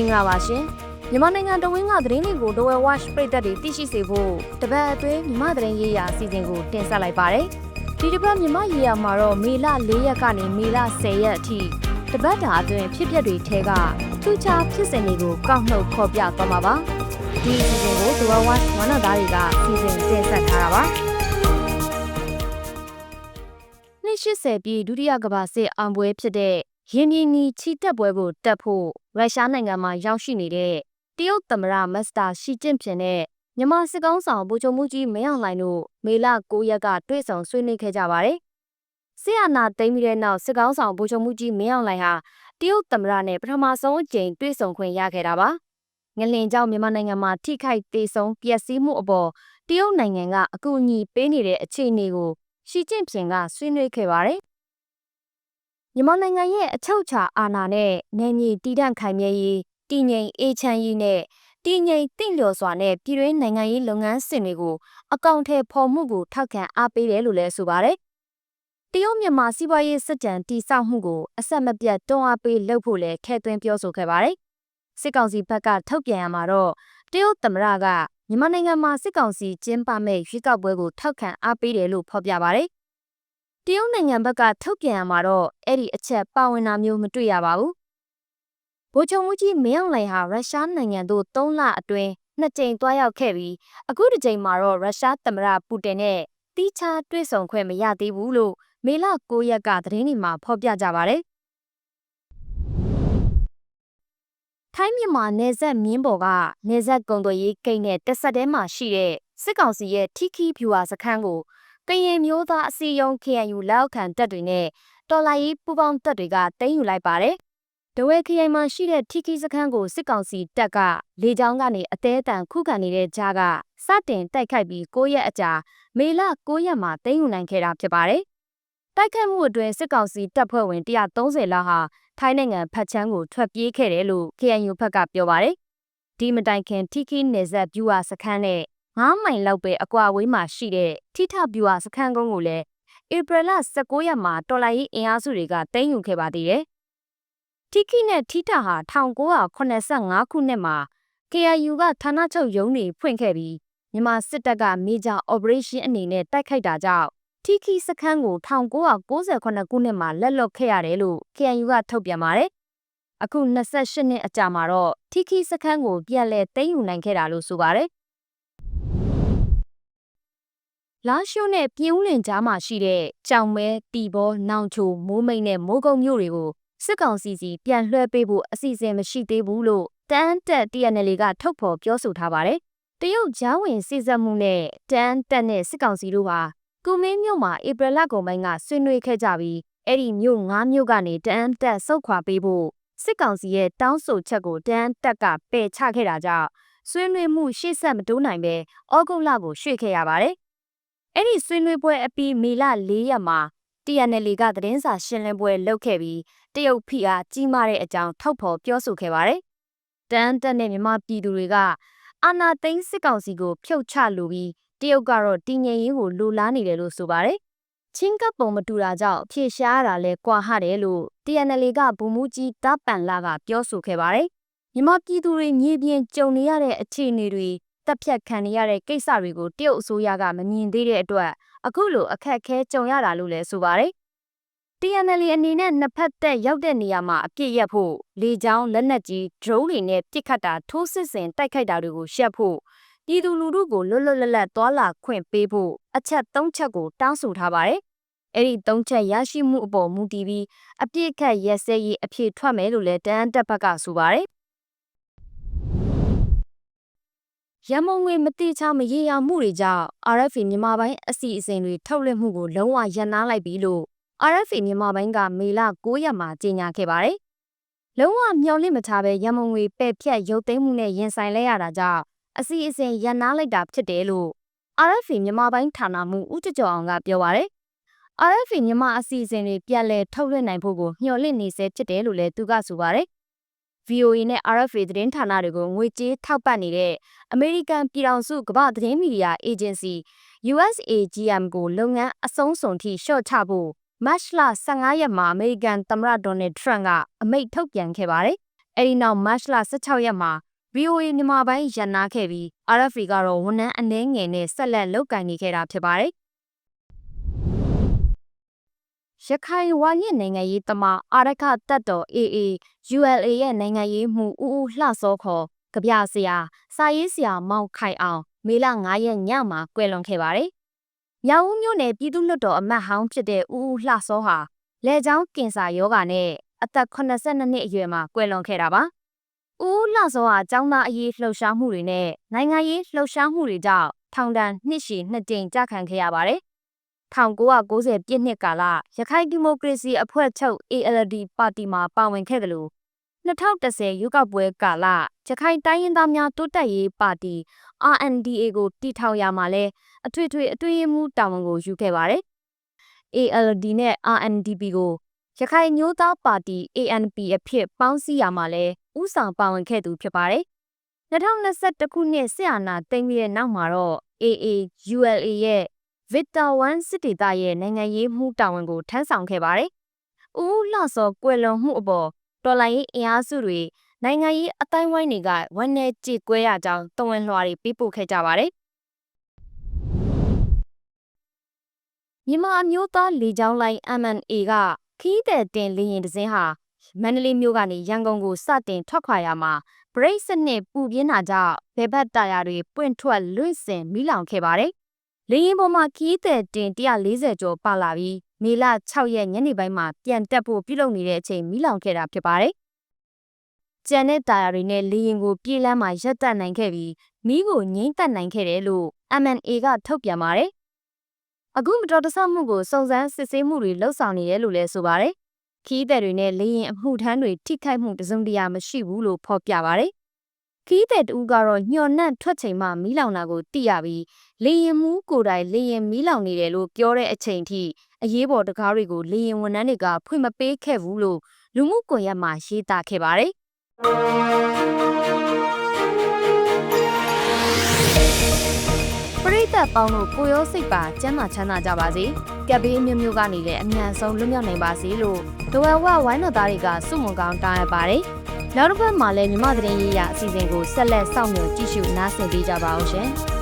င်္ဂလာပါရှင်မြန်မာနိုင်ငံတဝင်းကသတင်းတွေကို Dowell Watch ပြည်သက်တွေသိရှိစေဖို့တပတ်အတွင်းမြန်မာသတင်းရေးရာအစီအစဉ်ကိုတင်ဆက်လိုက်ပါတယ်ဒီတစ်ပတ်မြန်မာရေးရာမှာတော့မေလ၄ရက်ကနေမေလ10ရက်အထိတပတ်တာအတွင်းဖြစ်ပျက်တွေထဲကထူးခြားဖြစ်စဉ်တွေကိုကောက်နှုတ်ဖော်ပြသွားမှာပါဒီအစီအစဉ်ကို Dowell Watch ဝန်ထမ်းသားတွေကစီစဉ်တင်ဆက်ထားတာပါနှစ်80ပြည်ဒုတိယကမ္ဘာစစ်အောင်ပွဲဖြစ်တဲ့ ရင်မြင်းနီချီတက်ပွဲကိုတက်ဖို့ရုရှားနိုင်ငံမှာရောက်ရှိနေတဲ့တရုတ်သမ္မတမစ္စတာရှီကျင့်ဖျင်နဲ့မြန်မာစစ်ကောင်းဆောင်ဗိုလ်ချုပ်မှုကြီးမင်းအောင်လှိုင်တို့မေလ9ရက်ကတွေ့ဆုံဆွေးနွေးခဲ့ကြပါတယ်။ဆီယနာသိမ်းပြီးတဲ့နောက်စစ်ကောင်းဆောင်ဗိုလ်ချုပ်မှုကြီးမင်းအောင်လှိုင်ဟာတရုတ်သမ္မတနဲ့ပထမဆုံးအကြိမ်တွေ့ဆုံခွင့်ရခဲ့တာပါ။ငလင်ကြောင့်မြန်မာနိုင်ငံမှာထိခိုက်ဒေဆုံးပျက်စီးမှုအပေါ်တရုတ်နိုင်ငံကအကူအညီပေးနေတဲ့အခြေအနေကိုရှီကျင့်ဖျင်ကဆွေးနွေးခဲ့ပါတယ် မြန်မာနိုင်ငံရဲ့အချုပ်အခြာအာဏာနဲ့နယ်မြေတည်တံ့ခိုင်မြဲရေးတည်ငြိမ်အေးချမ်းရေးနဲ့တည်ငြိမ်တင့်လျော်စွာနဲ့ပြည်တွင်းနိုင်ငံရေးလုပ်ငန်းစဉ်တွေကိုအကောင့်ထဲပေါ်မှုကိုထောက်ခံအားပေးတယ်လို့လည်းဆိုပါတယ်။တရုတ်မြန်မာစီးပွားရေးစစ်တမ်းတိစောက်မှုကိုအဆက်မပြတ်တွန်းအားပေးလုပ်ဖို့လည်းခဲသွင်းပြောဆိုခဲ့ပါတယ်။စစ်ကောင်စီဘက်ကထုတ်ပြန်ရမှာတော့တရုတ်သမ္မတကမြန်မာနိုင်ငံမှာစစ်ကောင်စီကျင်းပမဲ့ရွေးကောက်ပွဲကိုထောက်ခံအားပေးတယ်လို့ဖော်ပြပါတယ် တရုတ်နိုင်ငံဘက်ကထုတ်ပြန်ရမှာတော့အဲ့ဒီအချက်ပါဝင်တာမျိုးမတွေ့ရပါဘူး။ဗိုလ်ချုပ်မှုကြီးမင်းအောင်လှိုင်ဟာရုရှားနိုင်ငံသို့3လအတွင်းနှစ်ကြိမ်တွားရောက်ခဲ့ပြီးအခုတစ်ကြိမ်မှာတော့ရုရှားသမ္မတပူတင်နဲ့တီးခြားတွေ့ဆုံခွင့်မရသေးဘူးလို့မေလ9ရက်ကသတင်းတွေမှာဖော်ပြကြပါတယ်။ထိုင်းမြန်မာနယ်စပ်မြင်းပေါ်ကနယ်စပ်ကုံသွေးရေးဂိတ်နဲ့တက်ဆက်တဲမှာရှိတဲ့စစ်ကောင်စီရဲ့ထီခီဖြူဟာစခန်းကို ကရင်မျိုးသားအစည်းအရုံး KNU လက်အောက်ခံတပ်တွေနဲ့တော်လိုင်းပူပေါင်းတပ်တွေကတင်းယူလိုက်ပါတယ်။ဒဝဲခရိုင်မှာရှိတဲ့ထီကီစခန်းကိုစစ်ကောင်စီတပ်ကလေကြောင်းကနေအသေးအတန်ခုခံနေတဲ့ကြားကစတင်တိုက်ခိုက်ပြီး9ရက်အကြာမေလ9ရက်မှာတင်းယူနိုင်ခဲ့တာဖြစ်ပါတယ်။တိုက်ခိုက်မှုအတွင်းစစ်ကောင်စီတပ်ဖွဲ့ဝင်130လောက်ဟာထိုင်းနိုင်ငံဖက်ချမ်းကိုထွက်ပြေးခဲ့တယ်လို့ KNU ဘက်ကပြောပါတယ်။ဒီမတိုင်ခင်ထီကီနယ်ဇက်ဗျူဟာစခန်းနဲ့ 9မိုင်လောက်ပဲအကွာဝေးမှာရှိတဲ့ထိထဗျူဟာစခန်းကုန်းကိုလည်းဧပြီလ19ရက်မှာတော်လိုင်းရေးအင်အားစုတွေကသိမ်းယူခဲ့ပါသေးတယ်။ထိခိနဲ့ထိထဟာ1985ခုနှစ်မှာ KIU ကဌာနချုပ်ရုံးတွေဖွင့်ခဲ့ပြီးမြန်မာစစ်တပ်က Major Operation အနေနဲ့တိုက်ခိုက်တာကြောင့်ထိခိစခန်းကို1998ခုနှစ်မှာလက်လွတ်ခဲ့ရတယ်လို့ KIU ကထုတ်ပြန်ပါတယ်။အခု28နှစ်အကြာမှာတော့ထိခိစခန်းကိုပြန်လည်သိမ်းယူနိုင်ခဲ့တာလို့ဆိုပါတယ် လာရှိုးနဲ့ပြင်းဦးလင်ကြားမှာရှိတဲ့ကြောင်မဲတီဘောနောင်ချိုမိုးမိတ်နဲ့မိုးကုံမြို့တွေကိုစစ်ကောင်စီစီပြန်လွှဲပေးဖို့အစီအစဉ်မရှိသေးဘူးလို့တန်းတက် TNL ကထုတ်ဖော်ပြောဆိုထားပါတယ်။တရုတ်ဂျားဝင်စစ်ဆက်မှုနဲ့တန်းတက်နဲ့စစ်ကောင်စီတို့ဟာကုမင်းမြို့မှာဧပြီလကုန်ပိုင်းကဆွေးနွေးခဲ့ကြပြီးအဲ့ဒီမြို့၅မြို့ကနေတန်းတက်ဆုတ်ခွာပေးဖို့စစ်ကောင်စီရဲ့တောင်းဆိုချက်ကိုတန်းတက်ကပယ်ချခဲ့တာကြောင့်ဆွေးနွေးမှုရှေ့ဆက်မတိုးနိုင်ပဲဩဂုတ်လကိုရွှေ့ခဲ့ရပါတယ်။ အဲ့ဒီဆွေးနွေးပွဲအပြီးမေလ၄ရက်မှာ TNL ကသတင်းစာရှင်းလင်းပွဲလုပ်ခဲ့ပြီးတရုတ်ဖိအားကြီးမားတဲ့အကြောင်းထုတ်ဖော်ပြောဆိုခဲ့ပါတယ်။တန်တက်နဲ့မြန်မာပြည်သူတွေကအာနာသိန်းစစ်ကောင်စီကိုဖြုတ်ချလိုပြီးတရုတ်ကတော့တည်ငြိမ်ရေးကိုလိုလားနေတယ်လို့ဆိုပါတယ်။ချင်းကပ်ပုံမတူတာကြောင့်ဖြေရှားရတာလဲကွာဟတယ်လို့ TNL ကဗိုလ်မှူးကြီးတပ်ပန်လာကပြောဆိုခဲ့ပါတယ်။မြန်မာပြည်သူတွေမြေပြင်ကြုံနေရတဲ့အခြေအနေတွေ တပ်ဖြတ်ခံရတဲ့ကိစ္စတွေကိုတရုတ်အစိုးရကမမြင်သေးတဲ့အတွက်အခုလိုအခက်ခဲကြုံရတာလို့လည်းဆိုပါတယ်။ TNL အနေနဲ့နှစ်ဖက်သက်ရောက်တဲ့နေရာမှာအပြစ်ရက်ဖို့လေကြောင်းလက်နက်ကြီး drone တွေနဲ့ပစ်ခတ်တာထိုးစစ်ဆင်တိုက်ခိုက်တာတွေကိုရှက်ဖို့ပြည်သူလူထုကိုလွတ်လွတ်လပ်လပ်သွာလာခွင့်ပေးဖို့အချက်၃ချက်ကိုတောင်းဆိုထားပါတယ်။အဲ့ဒီ၃ချက်ရရှိမှုအပေါ်မူတည်ပြီးအပြစ်ခတ်ရက်စဲရေးအဖြစ်ထွက်မယ်လို့လည်းတန်တက်ဘက်ကဆိုပါတယ်။ ရမုံငွေမတိချမရေရာမှုတွေကြောင့် RFA မြန်မာပိုင်းအစီအစဉ်တွေထုတ်လွှင့်မှုကိုလုံးဝရပ်နားလိုက်ပြီလို့ RFA မြန်မာပိုင်းကမေလ9ရက်မှာကြေညာခဲ့ပါတယ်။လုံးဝမျှော်လင့်မထားပဲရမုံငွေပဲ့ဖြတ်ရုပ်သိမ်းမှုနဲ့ရင်ဆိုင်လဲရတာကြောင့်အစီအစဉ်ရပ်နားလိုက်တာဖြစ်တယ်လို့ RFA မြန်မာပိုင်းဌာနမှဦးတကျော်အောင်ကပြောပါတယ်။ RFA မြန်မာအစီအစဉ်တွေပြန်လည်ထုတ်လွှင့်နိုင်ဖို့ကိုမျှော်လင့်နေစေဖြစ်တယ်လို့လည်းသူကဆိုပါတယ်။ VOA နဲ့ RFA သတင်းဌာနတွေကိုငွေကြေးထောက်ပံ့နေတဲ့အမေရိကန်ပြည်ထောင်စုကမ္ဘာသတင်းမီဒီယာအေဂျင်စီ USAGM ကိုလုပ်ငန်းအဆုံးစွန်ထိရှော့ချဖို့မတ်လ15ရက်မှာအမေရိကန်သမ္မတဒေါ်နယ်ထရန့်ကအမိန့်ထုတ်ပြန်ခဲ့ပါတယ်။အဲဒီနောက်မတ်လ16ရက်မှာ VOA မြန်မာပိုင်းရန်နာခဲ့ပြီး RFA ကတော့ဝန်ထမ်းအနှဲငယ်နဲ့ဆက်လက်လုပ်ကင်နေခဲ့တာဖြစ်ပါတယ်။ ရခိုင်ဝါရင့်နိုင်ငံရေးတမအာရခတပ်တော် AA ULA ရဲ့နိုင်ငံရေးမှုဦးဦးလှစောခေါ်ကြပြဆရာစာရေးဆရာမောင်ခိုင်အောင်မေလ9ရက်ညမှာကွယ်လွန်ခဲ့ပါတယ်။မြောက်ဦးမြို့နယ်ပြည်သူ့လွှတ်တော်အမတ်ဟောင်းဖြစ်တဲ့ဦးဦးလှစောဟာလေကြောင်းကင်ဆာယောဂါနဲ့အသက်82နှစ်အရွယ်မှာကွယ်လွန်ခဲ့တာပါ။ဦးဦးလှစောဟာចောင်းသားအရေးလှုပ်ရှားမှုတွေနဲ့နိုင်ငံရေးလှုပ်ရှားမှုတွေကြောင့်ထောင်ဒဏ်နှစ်ရှည်နှစ်ကြိမ်ကြာခံခဲ့ရပါတယ်။ 1990ပြည့်နှစ်ကာလရခိုင်ဒီမိုကရေစီအဖွဲ့ချုပ် ALD ပါတီမှာပါဝင်ခဲ့တယ်လို့2010ရွေးကောက်ပွဲကာလရခိုင်တိုင်းရင်းသားများတိုးတက်ရေးပါတီ RNDA ကိုတီထောင်ရမှာလဲအထွေထွေအထွေအမှုတာဝန်ကိုယူခဲ့ပါတယ်။ ALD နဲ့ RNDP ကိုရခိုင်မျိုးသားပါတီ ANP အဖြစ်ပေါင်းစည်းရမှာလဲဥဆောင်ပါဝင်ခဲ့သူဖြစ်ပါတယ်။2021ခုနှစ်ဆရာနာသိမ်းပြီးတဲ့နောက်မှာတော့ AA ULA ရဲ့ Victor 1စစ်ဒေသရဲ့နိုင်ငံရေးမှုတာဝန်ကိုထမ်းဆောင်ခဲ့ပါတယ်။ဦးလှစောကွယ်လွန်မှုအပေါ်တော်လိုင်းရေးအင်အားစုတွေနိုင်ငံရေးအတိုင်းဝိုင်းတွေကဝန်내ကြေကွဲရကြောင်းတဝန်လွှာတွေပေးပို့ခဲ့ကြပါတယ်။မြန်မာမျိုးသားလေကြောင်းလိုင်း MNA ကခီးတဲ့တင်လေရင်တစင်းဟာမန္တလေးမြို့ကနေရန်ကုန်ကိုစတင်ထွက်ခွာရမှာဘရိတ်စနစ်ပူပြင်းတာကြောင့်ဘယ်ဘက်တာယာတွေပွင့်ထွက်လွင့်စင်မိလောင်ခဲ့ပါတယ်။ လေရင်ပေါ်မှာခီးတဲ့တင်140ကျော်ပါလာပြီးမေလ6ရက်ညနေပိုင်းမှာပြန်တက်ဖို့ပြုလုပ်နေတဲ့အချိန်မိလောင်ခဲ့တာဖြစ်ပါတယ်။ကျန်တဲ့တာယာတွေနဲ့လေရင်ကိုပြေးလမ်းမှာရပ်တန့်နိုင်ခဲ့ပြီးမီးကိုငိမ့်သက်နိုင်ခဲ့တယ်လို့ MNA ကထုတ်ပြန်ပါတယ်။အခုမတော်တဆမှုကိုစုံစမ်းစစ်ဆေးမှုတွေလှုပ်ဆောင်နေတယ်လို့လည်းဆိုပါတယ်။ခီးသည်တွေနဲ့လေရင်အမှုထမ်းတွေထိခိုက်မှုတစုံတရာမရှိဘူးလို့ဖော်ပြပါတယ်။ ခီးတဲ့တူကတော့ညှော်နှံ့ထွက်ချိန်မှမီးလောင်တာကိုသိရပြီးလေရင်မူးကိုယ်တိုင်လေရင်မီးလောင်နေတယ်လို့ပြောတဲ့အချိန်ထိအရေးပေါ်တကားတွေကိုလေရင်ဝန်ထမ်းတွေကဖွင့်မပေးခဲ့ဘူးလို့လူမှုကွန်ရက်မှာရေးသားခဲ့ပါတယ်။ပရိသတ်ပေါင်းတို့ကိုရောစိတ်ပါကျမ်းမာချမ်းသာကြပါစေ။ကပ်ဘေးမျိုးမျိုးကနေလည်းအမြန်ဆုံးလွတ်မြောက်နိုင်ပါစေလို့ဒဝဲဝဝိုင်းတော်သားတွေကစုမုံကောင်းတားရပါတယ်။ နောက်တစ်ပတ်မှာလည်းမြမသတင်းရေးရအစီအစဉ်ကိုဆက်လက်စောင့်မျှော်ကြည့်ရှုနားဆင်ပေးကြပါအောင်ရှင်။